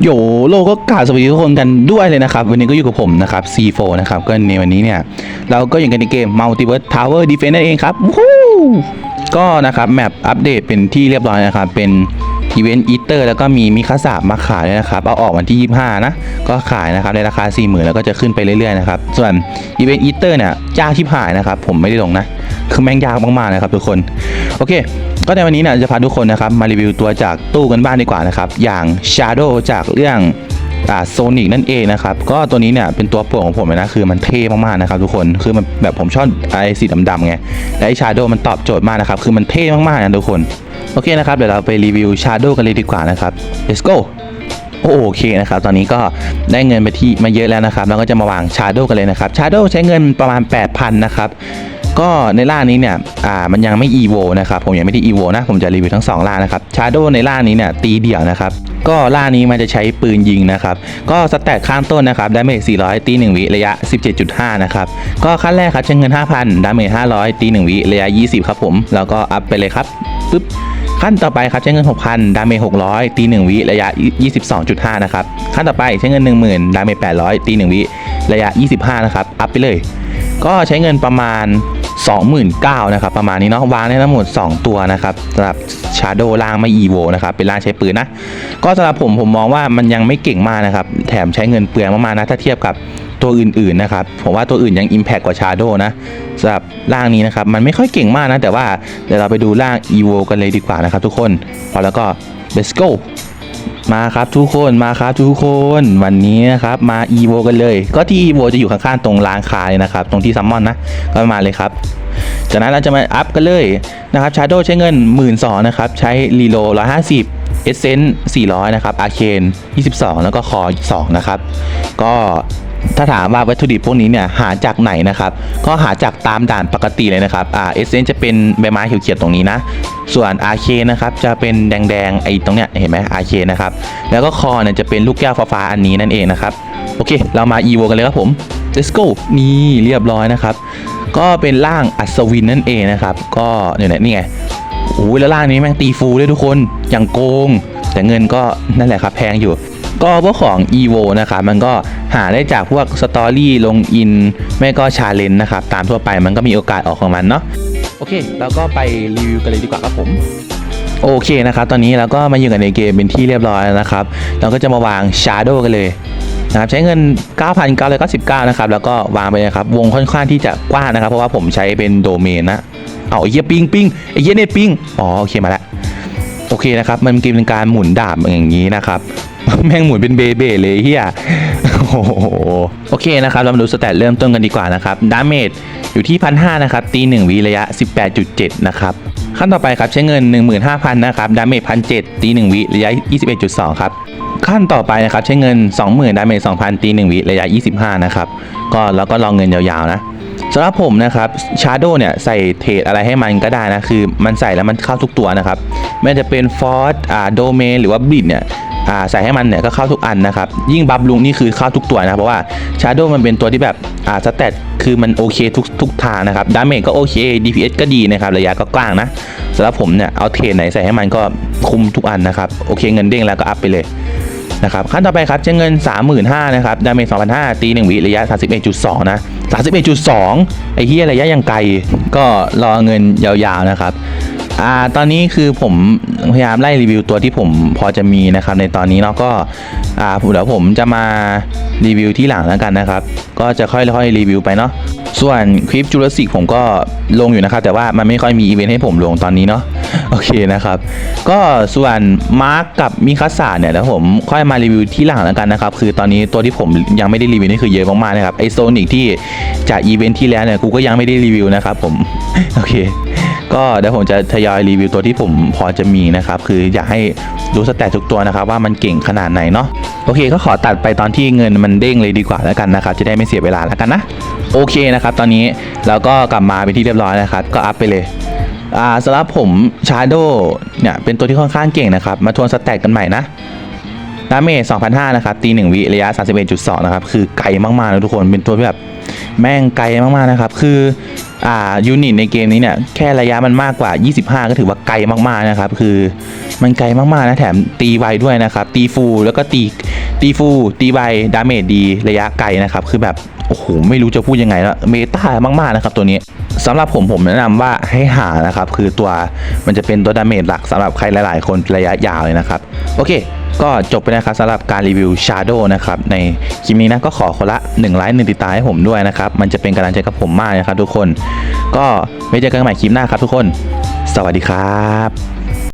โยโลก็กล่าวสวัสดีทุกคนกันด้วยเลยนะครับ วันนี้ก็อยู่กับผมนะครับ C4 นะครับ ก็ในวันนี้เนี่ย เราก็อยู่กันในเกม Multiverse Tower Defense นั่นเองครับวู้ก็นะครับ แมปอัปเดตเป็นที่เรียบร้อยนะครับ เป็นอีเวนต์อีเตอร์แล้วก็มีมิคาสามาขายนะครับ เอาออกวันที่ 25 นะ ก็ขายนะครับในราคา 40,000 แล้วก็จะขึ้นไปเรื่อยๆนะครับ ส่วนอีเวนต์อีเตอร์เนี่ยยากชิบหายนะครับ ผมไม่ได้ลงนะ คือแม่งยากมากๆนะครับทุกคน โอเค ก็ในวันนี้เนี่ยจะพาทุกคนนะครับมารีวิวตัวจากตู้กันบ้างดีกว่านะครับ อย่าง Shadow จากเรื่องอ่าโซนิกนั่นเองนะครับ ก็ตัวนี้เนี่ยเป็นตัวโปรดของผมเลยนะ คือมันเท่มากๆนะครับทุกคนคือมันแบบผมชอบไอ้สีดำๆไงและไอ้ Shadow มันตอบโจทย์มากนะครับ คือมันเท่มากๆนะทุกคน โอเคนะครับ เดี๋ยวเราไปรีวิว Shadow กันเลยดีกว่านะครับ let's go โอเคนะครับ ตอนนี้ก็ได้เงินไปที่มาเยอะแล้วนะครับ แล้วก็จะมาวาง Shadow กันเลยนะครับ Shadow ใช้เงินประมาณ 8,000 นะครับ ก็ในล่านี้เนี่ยอ่ามันยังไม่ EVO นะครับผมยังไม่ได้ EVO นะผมจะรีวิวทั้ง 2 ล่านะครับ Shadow ในล่านี้เนี่ยตีเดี่ยวนะครับก็ล่านี้มันจะใช้ปืนยิงนะครับก็สแตทข้างต้นนะครับดาเมจ400 ตี 1 วิระยะ 17.5 นะครับก็ขั้นแรกครับใช้เงิน 5,000 ดาเมจ500 ตี 1 วิระยะ 20 ครับผมแล้วก็อัพไปเลยครับปึ๊บขั้นต่อไปครับใช้เงิน 6,000 ดาเมจ600 ตี 1 วิระยะ 22.5 นะครับ ขั้นต่อไปใช้เงิน 10,000 ดาเมจ800 ตี 1 วิระยะ 25 นะครับ อัพไปเลย ก็ใช้เงินประมาณ 29,000นะครับประมาณนี้เนาะวางได้ทั้งหมด 2 ตัวนะครับสำหรับ Shadow ล่างไม่ EVO นะครับเป็นล่างใช้ปืนนะ ก็สำหรับผมผมมองว่ามันยังไม่เก่งมากนะครับ แถมใช้เงินเปลืองมากๆนะถ้าเทียบกับตัวอื่นๆนะครับผมว่าตัวอื่นยัง Impact กว่า Shadow นะสำหรับร่างนี้นะครับ มันไม่ค่อยเก่งมากนะ แต่ว่าเดี๋ยวเราไปดูร่าง EVO กันเลยดีกว่านะครับทุกคนพอแล้วก็ let's go มาครับทุกคนมาครับทุกคนวันนี้นะครับมาอีโวกันเลย ก็ที่อีโวจะอยู่ข้างๆตรงร้านค้าเลยนะครับตรงที่ซัมมอนนะก็มาเลยครับ จากนั้นเราจะมาอัพกันเลยนะครับชาร์โดใช้เงิน 1 2ื่นนะครับใช้รีโล150เอเซนต์400 นะครับอาเคน22 แล้วก็คอ2นะครับ ก็ ถ้าถามว่าวัตถุดิบพวกนี้เนี่ยหาจากไหนนะครับ ก็หาจากตามด่านปกติเลยนะครับอ่า e s s e n c e จะเป็นใบไม้เขียวๆตรงนี้นะ ส่วน Arcane นะครับจะเป็นแดงๆไอ้ตรงเนี้ยเห็นไหม Arcane นะครับ แล้วก็คอเนี่ยจะเป็นลูกแก้วฟ้าๆอันนี้นั่นเองนะครับโอเค เรามา EVO กันเลยครับผม let's go นี่เรียบร้อยนะครับ ก็เป็นร่างอัศวินนั่นเองนะครับ ก็เนี่ยนะนี่ไงโอ้ยแล้วร่างนี้แม่งตีฟูด้วยทุกคนอย่างโกง แต่เงินก็นั่นแหละครับแพงอยู่ ก็พวกของ EVO นะครับมันก็หาได้จากพวกสตอรี่ลงอินไม่ก็ชาเลนจ์นะครับ ตามทั่วไปมันก็มีโอกาสออกของมันเนาะโอเคเราก็ไปรีวิวกันเลยดีกว่าครับผมโอเคนะครับ ตอนนี้เราก็มาอยู่กันในเกมเป็นที่เรียบร้อยแล้วนะครับ เราก็จะมาวาง Shadow กันเลยนะครับใช้เงิน 9,999 นะครับ แล้วก็วางไปนะครับ วงค่อนข้างที่จะกว้างนะครับ เพราะว่าผมใช้เป็นโดเมนนะ เอาไอ้เหี้ยปิงปิงไอ้เยเน็ตปิงอ๋อ โอเคมาแล้ว โอเคนะครับ มันเกมเป็นการหมุนดาบอย่างนี้นะครับ แม่งหมุนเป็นเบเบเลยเฮียโอ้โหโอเคนะครับเรามาดูสแตทเริ่มต้นกันดีกว่านะครับดาเมจอยู่ที่พันหนะครับตี1วิระยะ 18.7 นะครับขั้นต่อไปครับใช้เงิน 15,000นะครับดาเมจ1,700ตี1วิระยะ 21.2 ครับขั้นต่อไปนะครับใช้เงิน 20,000ดาเมจ2,000ตี1วิระยะ 25 นะครับก็แล้วก็รองเงินยาวๆนะสำหรับผมนะครับชาร์โดเนี่ยใส่เทรดอะไรให้มันก็ได้นะ คือมันใส่แล้วมันเข้าทุกตัวนะครับไม่ว่าจะเป็นฟอร์สอ่าโดเมนหรือว่าบิดเนี่ย ใส่ให้มันเนี่ยก็เข้าทุกอันนะครับ ยิ่งบัฟลุงนี่คือเข้าทุกตัวนะเพราะว่าชาร์โดมันเป็นตัวที่แบบอ่าสแตทคือมันโอเคทุกทุกทางนะครับดาเมจก็โอเค DPS ก็ดีนะครับระยะก็กว้างนะสำหรับผมเนี่ยเอาเทรดไหนใส่ให้มันก็คุมทุกอันนะครับโอเคเงินเด้งแล้วก็อัพไปเลยนะครับขั้นต่อไปครับใช้เงิน 35,000นะครับดาเมจ2,500ตี1วิระยะ 31.2 นะ 31.2 ไอ้เฮียระยะยังไกลก็รอเงินยาวๆนะครับ อ่าตอนนี้คือผมพยายามไล่รีวิวตัวที่ผมพอจะมีนะครับในตอนนี้เนาะก็อ่าเดี๋ยวผมจะมารีวิวที่หลังแล้วกันนะครับ ก็จะค่อยๆรีวิวไปเนาะส่วนคลิปจูราสสิกผมก็ลงอยู่นะครับ แต่ว่ามันไม่ค่อยมีอีเวนต์ให้ผมลงตอนนี้เนาะโอเคนะครับ ก็ส่วนมาร์กกับมิคาสาเนี่ยแล้วผมค่อยมารีวิวที่หลังแล้วกันนะครับ คือตอนนี้ตัวที่ผมยังไม่ได้รีวิวนี่คือเยอะมากๆนะครับไอโซนิกที่จากอีเวนต์ที่แล้วเนี่ยกูก็ยังไม่ได้รีวิวนะครับผมโอเค ก็เดี๋ยวผมจะทยอยรีวิวตัวที่ผมพอจะมีนะครับ คืออยากให้ดูสแตททุกตัวนะครับ ว่ามันเก่งขนาดไหนเนาะโอเค ก็ขอตัดไปตอนที่เงินมันเด้งเลยดีกว่าแล้วกันนะครับจะได้ไม่เสียเวลาแล้วกันนะโอเคนะครับตอนนี้เราก็กลับมาเป็นที่เรียบร้อยนะครับ ก็อัพไปเลยอ่าสำหรับผมชาร์โดเนี่ยเป็นตัวที่ค่อนข้างเก่งนะครับ มาทวนสแตทกันใหม่นะดาเมจ2,500นะครับตี1วิระยะ 31.2 นะครับ คือไกลมากๆนะทุกคนเป็นตัวที่แบบ แม่งไกลมากๆนะครับ คืออ่ายูนิตในเกมนี้เนี่ยแค่ระยะมันมากกว่า 25 ก็ถือว่าไกลมากๆนะครับ คือมันไกลมากๆนะแถมตีไวด้วยนะครับ ตีฟูแล้วก็ตีตีฟู ตีไวดาเมจดีระยะไกลนะครับ คือแบบโอ้โหไม่รู้จะพูดยังไงแล้วเมตามากๆนะครับตัวนี้สำหรับผมผมแนะนำว่าให้หานะครับ คือตัวมันจะเป็นตัวดาเมจหลักสำหรับใครหลาย ๆ คนระยะยาวเลยนะครับ โอเค ก็จบไปนะครับสำหรับการรีวิว Shadow นะครับในคลิปนี้นะก็ขอคนละ1ไลค์หนึ่งติดตามให้ผมด้วยนะครับมันจะเป็นกำลังใจกับผมมากนะครับทุกคน ก็ไว้เจอกันใหม่คลิปหน้าครับทุกคน สวัสดีครับ